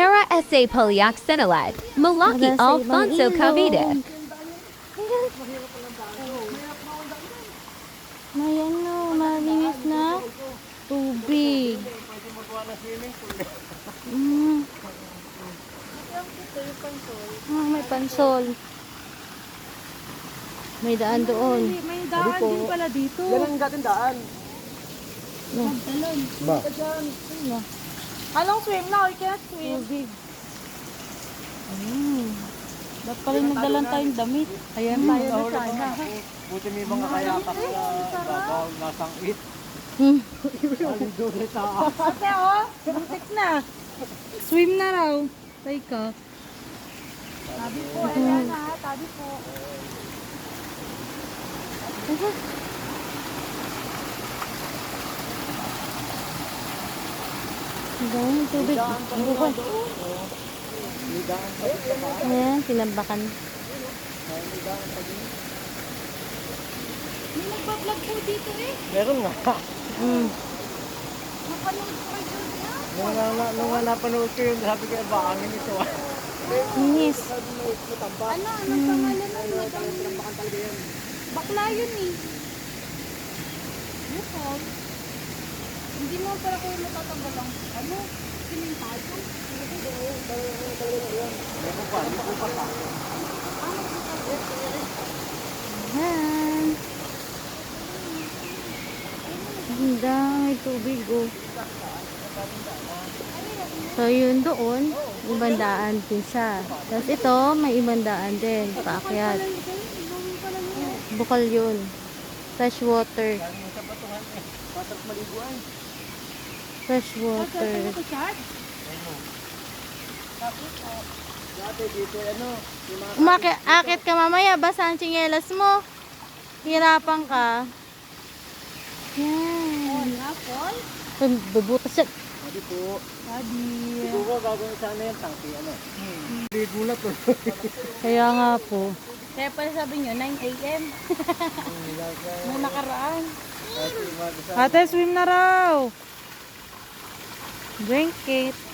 Para S.A. Poliak Senelad, Malaki Alfonso Cavite. May ano, malinis na tubig. Mm. Ah, may pansol. May daan doon. May daan din pala dito. Yan ang dating daan. Ba? Anong swim na? I can't swim. Tubig. Mm. Ba't pala nagdalan tayong damit? Ayan tayo na sana. Buti may mga kayapak sa babaw, nasang it. Hmm. Aling doon sa Ate oh, buntik na. Swim na raw. Teka. Tabi po, ayan ha. Tabi po. Ang dami ng tubig. Ang buhay. Ayan, tinambakan. May nagpa-vlog po dito eh. Meron nga. Mm. Napanood ko kayo na. Nung, na, nung nga napanood ko yun, sabi ko, ba, angin ito ah. Inis. Ano? Anong pangalan ng madam? Bakla yun eh. Bukol. Hindi mo para ko matatanggal ang ano? Simentado. Ayan. Ang dami tubig oh. So yun doon, ibang daan din siya. Tapos ito, may ibang daan din, paakyat. Bukal yun. Fresh water. Fresh water. Ano, Umakit, akit ka mamaya, basa ang tsinelas mo. Hirapan ka. Yan. Uy, Bubutas yan. sabi po, Sabi. siguro gagawin sana yung tangki, ano. Hindi gulat to. Kaya nga po. Kaya pala sabi nyo, 9 a.m. Nung nakaraan. Ate, swim na raw. Drink it.